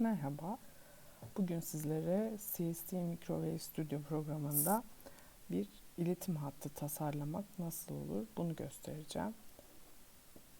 Merhaba. Bugün sizlere CST Microwave Studio programında bir iletim hattı tasarlamak nasıl olur bunu göstereceğim.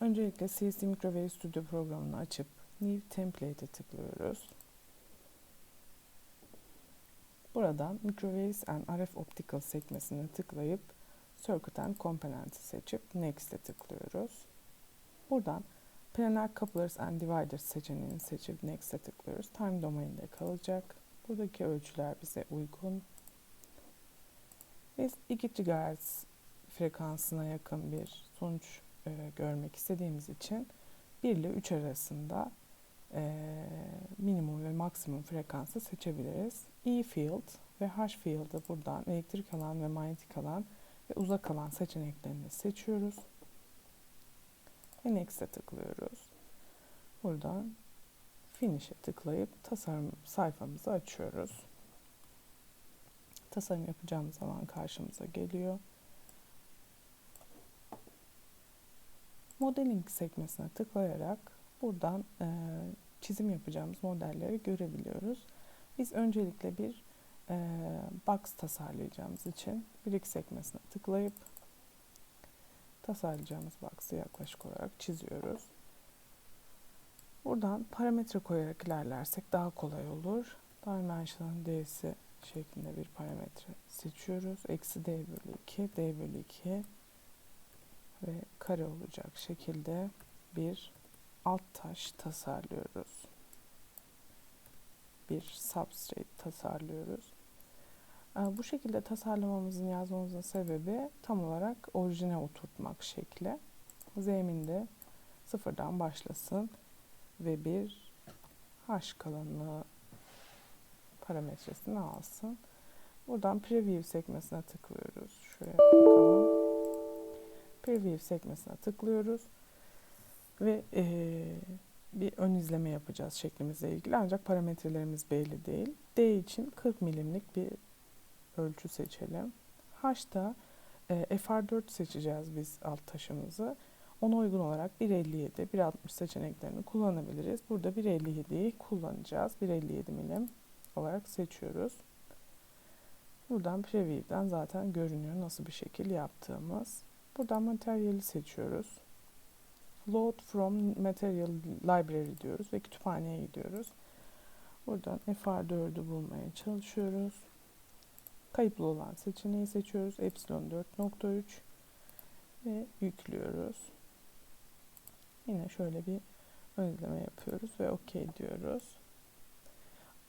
Öncelikle CST Microwave Studio programını açıp New Template'e tıklıyoruz. Buradan Microwaves and RF Optical sekmesine tıklayıp Circuit and Components'i seçip Next'e tıklıyoruz. Buradan Planar Couplers and Dividers seçeneğini seçip Next'e tıklıyoruz. Time Domain'de kalacak. Buradaki ölçüler bize uygun. Biz 2 GHz frekansına yakın bir sonuç e, görmek istediğimiz için 1 ile 3 arasında e, minimum ve maksimum frekansı seçebiliriz. E field ve H field'ı buradan elektrik alan ve manyetik alan ve uzak alan seçeneklerini seçiyoruz. Ve Next'e tıklıyoruz. Buradan Finish'e tıklayıp tasarım sayfamızı açıyoruz. Tasarım yapacağımız zaman karşımıza geliyor. Modeling sekmesine tıklayarak buradan e, çizim yapacağımız modelleri görebiliyoruz. Biz öncelikle bir e, box tasarlayacağımız için brick sekmesine tıklayıp tasarlayacağımız box'ı yaklaşık olarak çiziyoruz. Buradan parametre koyarak ilerlersek daha kolay olur. Dimension d'si şeklinde bir parametre seçiyoruz. Eksi d bölü 2, d bölü 2 ve kare olacak şekilde bir alt taş tasarlıyoruz. Bir substrate tasarlıyoruz. Ee, bu şekilde tasarlamamızın yazmamızın sebebi tam olarak orijine oturtmak şekli. Zeminde sıfırdan başlasın ve bir h kalınlığı parametresini alsın. Buradan preview sekmesine tıklıyoruz. Şuraya bakalım. Preview sekmesine tıklıyoruz ve ee, bir ön izleme yapacağız şeklimizle ilgili ancak parametrelerimiz belli değil. D için 40 milimlik bir ölçü seçelim. H'da e, FR4 seçeceğiz biz alt taşımızı. Ona uygun olarak 1.57, 1.60 seçeneklerini kullanabiliriz. Burada 1.57'yi kullanacağız. 1.57 milim olarak seçiyoruz. Buradan Preview'den zaten görünüyor nasıl bir şekil yaptığımız. Buradan materyali seçiyoruz. Load from Material Library diyoruz ve kütüphaneye gidiyoruz. Buradan FR4'ü bulmaya çalışıyoruz. Kayıplı olan seçeneği seçiyoruz. Epsilon 4.3 ve yüklüyoruz. Yine şöyle bir önleme yapıyoruz ve OK diyoruz.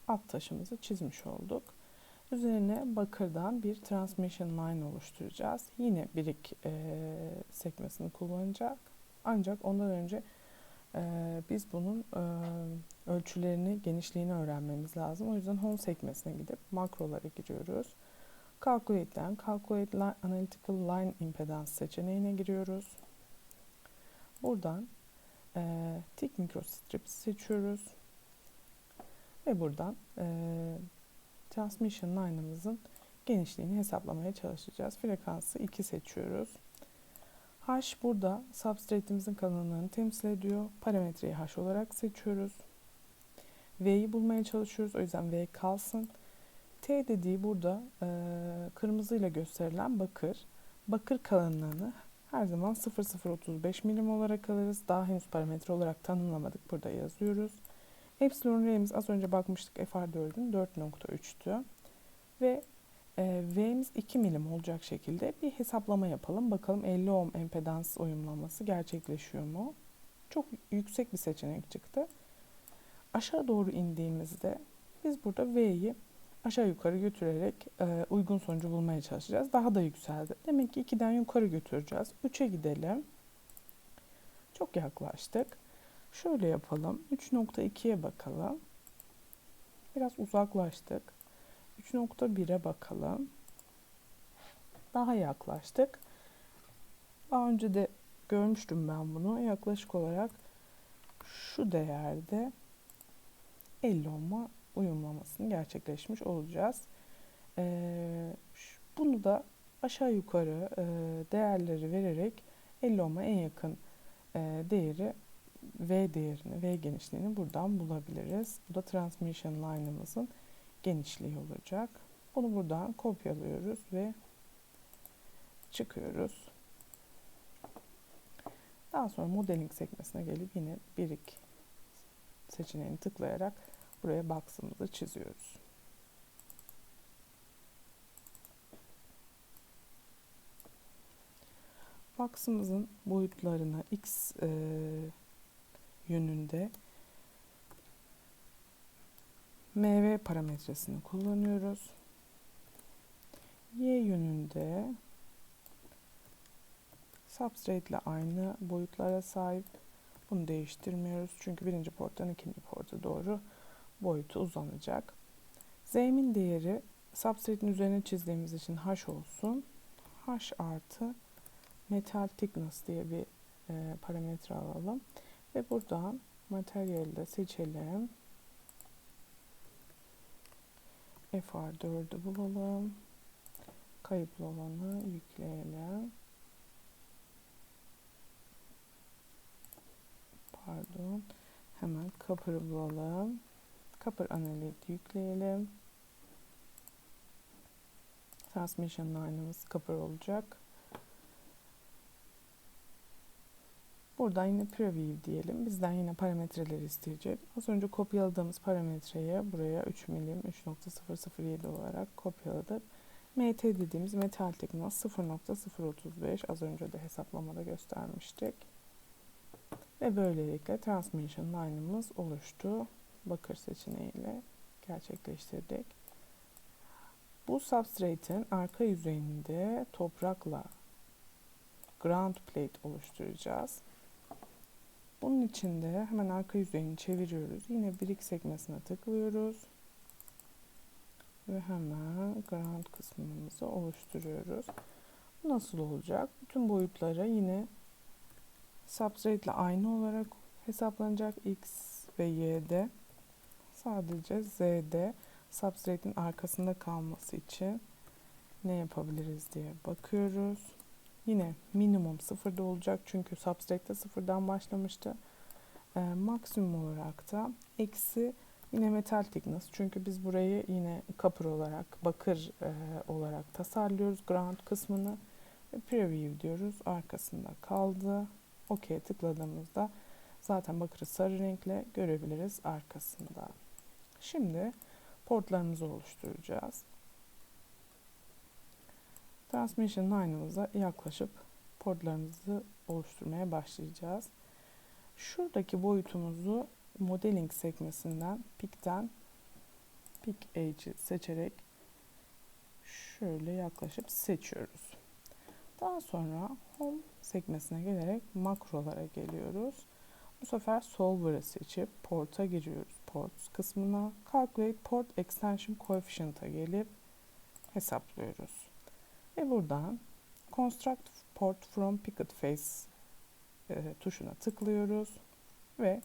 Alt taşımızı çizmiş olduk. Üzerine bakırdan bir transmission line oluşturacağız. Yine birik e, sekmesini kullanacak. Ancak ondan önce e, biz bunun e, ölçülerini, genişliğini öğrenmemiz lazım. O yüzden home sekmesine gidip makrolara giriyoruz. Calculate'den Calculate line, Analytical Line Impedance seçeneğine giriyoruz. Buradan e, Tick Microstrips seçiyoruz. Ve buradan e, Transmission Line'ımızın genişliğini hesaplamaya çalışacağız. Frekansı 2 seçiyoruz. H burada substrate'imizin kalınlığını temsil ediyor. Parametreyi H olarak seçiyoruz. V'yi bulmaya çalışıyoruz. O yüzden V kalsın. T dediği burada e, kırmızıyla gösterilen bakır. Bakır kalınlığını her zaman 0035 milim olarak alırız. Daha henüz parametre olarak tanımlamadık. Burada yazıyoruz. Epsilon R'miz az önce bakmıştık FR4'ün 4.3'tü. Ve e, V'miz 2 milim olacak şekilde bir hesaplama yapalım. Bakalım 50 ohm empedans uyumlaması gerçekleşiyor mu? Çok yüksek bir seçenek çıktı. Aşağı doğru indiğimizde biz burada V'yi aşağı yukarı götürerek e, uygun sonucu bulmaya çalışacağız. Daha da yükseldi. Demek ki 2'den yukarı götüreceğiz. 3'e gidelim. Çok yaklaştık. Şöyle yapalım. 3.2'ye bakalım. Biraz uzaklaştık. 3.1'e bakalım. Daha yaklaştık. Daha önce de görmüştüm ben bunu. Yaklaşık olarak şu değerde 50 ohm'a uyumlamasını gerçekleşmiş olacağız. Ee, bunu da aşağı yukarı e, değerleri vererek 50 ohm'a en yakın e, değeri V değerini, V genişliğini buradan bulabiliriz. Bu da transmission line'ımızın genişliği olacak. Bunu buradan kopyalıyoruz ve çıkıyoruz. Daha sonra modeling sekmesine gelip yine birik seçeneğini tıklayarak buraya box'ımızı çiziyoruz. Box'ımızın boyutlarına x e, yönünde mv parametresini kullanıyoruz. Y yönünde substrate ile aynı boyutlara sahip. Bunu değiştirmiyoruz. Çünkü birinci porttan ikinci porta doğru boyutu uzanacak. Z'min değeri substrate'in üzerine çizdiğimiz için h olsun. h artı metal thickness diye bir e, parametre alalım. Ve buradan materyali de seçelim. FR4'ü bulalım. Kayıplı olanı yükleyelim. Pardon. Hemen kapırı bulalım. Kapır analit yükleyelim. Transmission line'ımız kapır olacak. Buradan yine preview diyelim. Bizden yine parametreleri isteyecek. Az önce kopyaladığımız parametreyi buraya 3 milim 3.007 olarak kopyaladık. MT dediğimiz metal thickness 0.035 az önce de hesaplamada göstermiştik. Ve böylelikle transmission line'ımız oluştu. Bakır seçeneğiyle gerçekleştirdik. Bu substrate'in arka yüzeyinde toprakla ground plate oluşturacağız. Bunun için de hemen arka yüzeyini çeviriyoruz. Yine brick sekmesine tıklıyoruz. Ve hemen ground kısmımızı oluşturuyoruz. Bu nasıl olacak? Bütün boyutlara yine substrate ile aynı olarak hesaplanacak x ve y'de. Sadece z'de substrate'in arkasında kalması için ne yapabiliriz diye bakıyoruz. Yine minimum sıfırda olacak çünkü substrate'de sıfırdan başlamıştı. E, maksimum olarak da eksi yine metal thickness çünkü biz burayı yine kapır olarak bakır e, olarak tasarlıyoruz ground kısmını ve preview diyoruz arkasında kaldı. OK tıkladığımızda zaten bakırı sarı renkle görebiliriz arkasında. Şimdi portlarımızı oluşturacağız. Transmission line'ımıza yaklaşıp portlarımızı oluşturmaya başlayacağız. Şuradaki boyutumuzu modeling sekmesinden pick'ten pick edge'i seçerek şöyle yaklaşıp seçiyoruz. Daha sonra home sekmesine gelerek makrolara geliyoruz. Bu sefer solver'ı seçip port'a giriyoruz. Ports kısmına calculate port extension coefficient'a gelip hesaplıyoruz. Ve buradan Construct Port from Picket Face e, tuşuna tıklıyoruz ve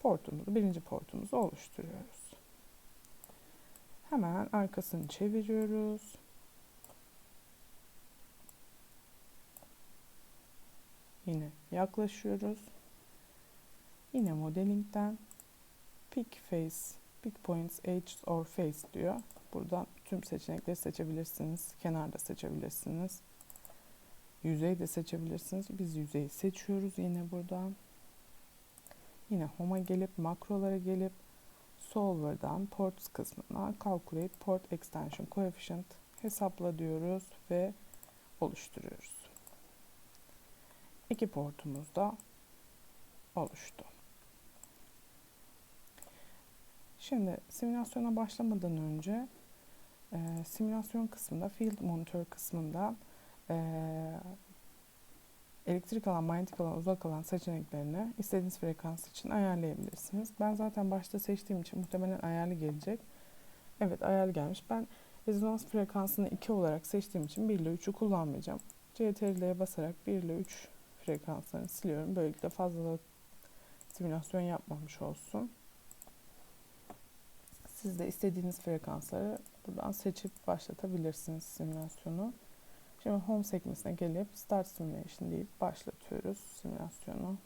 portumuzu, birinci portumuzu oluşturuyoruz. Hemen arkasını çeviriyoruz. Yine yaklaşıyoruz. Yine modeling'den pick face, pick points, edges or face diyor. Buradan tüm seçenekleri seçebilirsiniz. Kenarda seçebilirsiniz. Yüzey de seçebilirsiniz. Biz yüzeyi seçiyoruz yine buradan. Yine Home'a gelip makrolara gelip Solver'dan Ports kısmına Calculate Port Extension Coefficient hesapla diyoruz ve oluşturuyoruz. İki portumuz da oluştu. Şimdi simülasyona başlamadan önce e, simülasyon kısmında, field monitor kısmında e, elektrik alan, manyetik alan, uzak alan seçeneklerini istediğiniz frekans için ayarlayabilirsiniz. Ben zaten başta seçtiğim için muhtemelen ayarlı gelecek. Evet ayarlı gelmiş. Ben rezonans frekansını 2 olarak seçtiğim için 1 ile 3'ü kullanmayacağım. CTRL'ye basarak 1 ile 3 frekanslarını siliyorum. Böylelikle fazla simülasyon yapmamış olsun. Siz de istediğiniz frekansları buradan seçip başlatabilirsiniz simülasyonu. Şimdi Home sekmesine gelip Start Simulation deyip başlatıyoruz simülasyonu.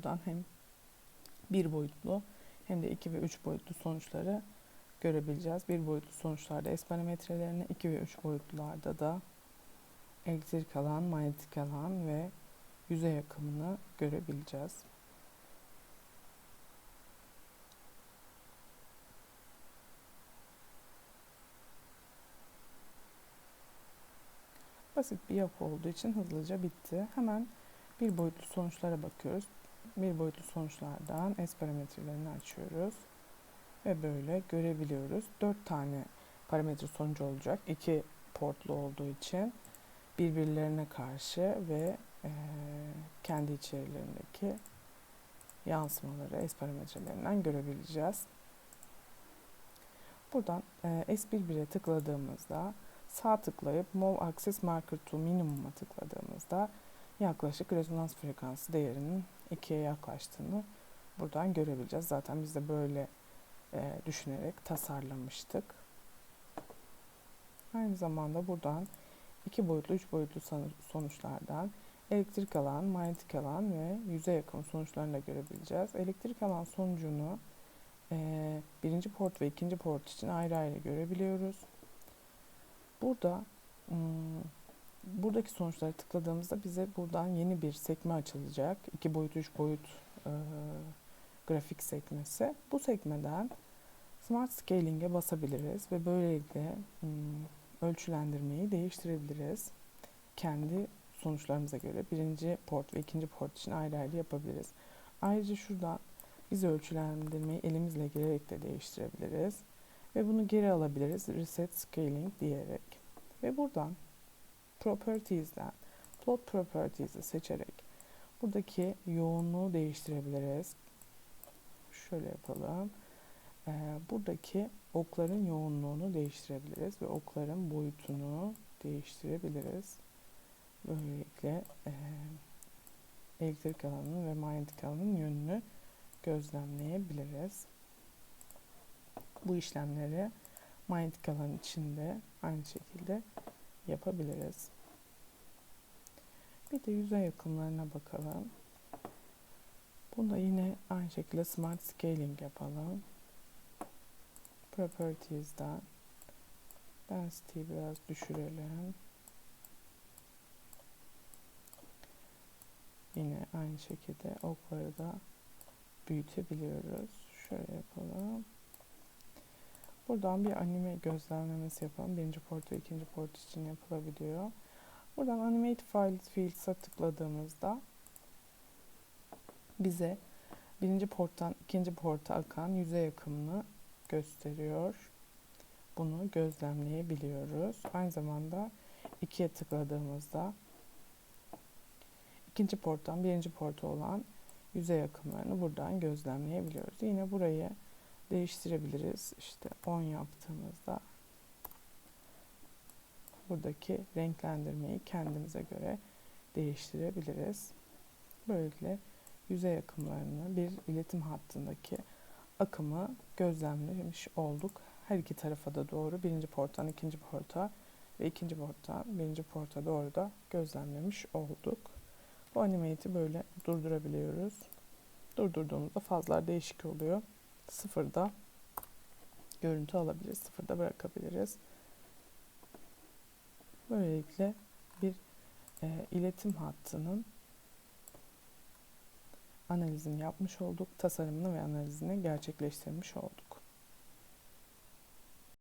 Buradan hem bir boyutlu hem de iki ve üç boyutlu sonuçları görebileceğiz. Bir boyutlu sonuçlarda S iki ve üç boyutlularda da elektrik alan, manyetik alan ve yüzey akımını görebileceğiz. Basit bir yapı olduğu için hızlıca bitti. Hemen bir boyutlu sonuçlara bakıyoruz. Bir boyutlu sonuçlardan S parametrelerini açıyoruz. Ve böyle görebiliyoruz. 4 tane parametre sonucu olacak. 2 portlu olduğu için birbirlerine karşı ve e, kendi içerilerindeki yansımaları S parametrelerinden görebileceğiz. Buradan e, S11'e tıkladığımızda sağ tıklayıp Move Axis Marker to Minimum'a tıkladığımızda yaklaşık rezonans frekansı değerinin 2'ye yaklaştığını buradan görebileceğiz. Zaten biz de böyle e, düşünerek tasarlamıştık. Aynı zamanda buradan iki boyutlu, üç boyutlu sonuçlardan elektrik alan, manyetik alan ve yüzey yakın sonuçlarını da görebileceğiz. Elektrik alan sonucunu e, birinci port ve ikinci port için ayrı ayrı görebiliyoruz. Burada hmm, buradaki sonuçları tıkladığımızda bize buradan yeni bir sekme açılacak. İki boyut, üç boyut e, grafik sekmesi. Bu sekmeden Smart Scaling'e basabiliriz ve böylelikle hmm, ölçülendirmeyi değiştirebiliriz. Kendi sonuçlarımıza göre birinci port ve ikinci port için ayrı ayrı yapabiliriz. Ayrıca şuradan biz ölçülendirmeyi elimizle girerek de değiştirebiliriz. Ve bunu geri alabiliriz reset scaling diyerek. Ve buradan properties'den plot properties'i seçerek buradaki yoğunluğu değiştirebiliriz. Şöyle yapalım. Ee, buradaki okların yoğunluğunu değiştirebiliriz ve okların boyutunu değiştirebiliriz. Böylelikle e, elektrik alanının ve manyetik alanın yönünü gözlemleyebiliriz. Bu işlemleri manyetik alan içinde aynı şekilde yapabiliriz. Bir de yüzey yakınlarına bakalım. Bunda yine aynı şekilde Smart Scaling yapalım. Properties'den Density'yi biraz düşürelim. Yine aynı şekilde okları da büyütebiliyoruz. Şöyle yapalım. Buradan bir anime gözlemlemesi yapalım. Birinci port ve ikinci port için yapılabiliyor. Buradan Animate Files Fields'a tıkladığımızda bize birinci porttan ikinci porta akan yüzey akımını gösteriyor. Bunu gözlemleyebiliyoruz. Aynı zamanda ikiye tıkladığımızda ikinci porttan birinci porta olan yüzey akımlarını buradan gözlemleyebiliyoruz. Yine burayı değiştirebiliriz. İşte 10 yaptığımızda buradaki renklendirmeyi kendimize göre değiştirebiliriz. Böylelikle yüzey akımlarını bir iletim hattındaki akımı gözlemlemiş olduk. Her iki tarafa da doğru birinci porttan ikinci porta ve ikinci porttan birinci porta doğru da gözlemlemiş olduk. Bu animate'i böyle durdurabiliyoruz. Durdurduğumuzda fazlar değişik oluyor. Sıfırda görüntü alabiliriz. Sıfırda bırakabiliriz. Böylelikle bir e, iletim hattının analizini yapmış olduk. Tasarımını ve analizini gerçekleştirmiş olduk.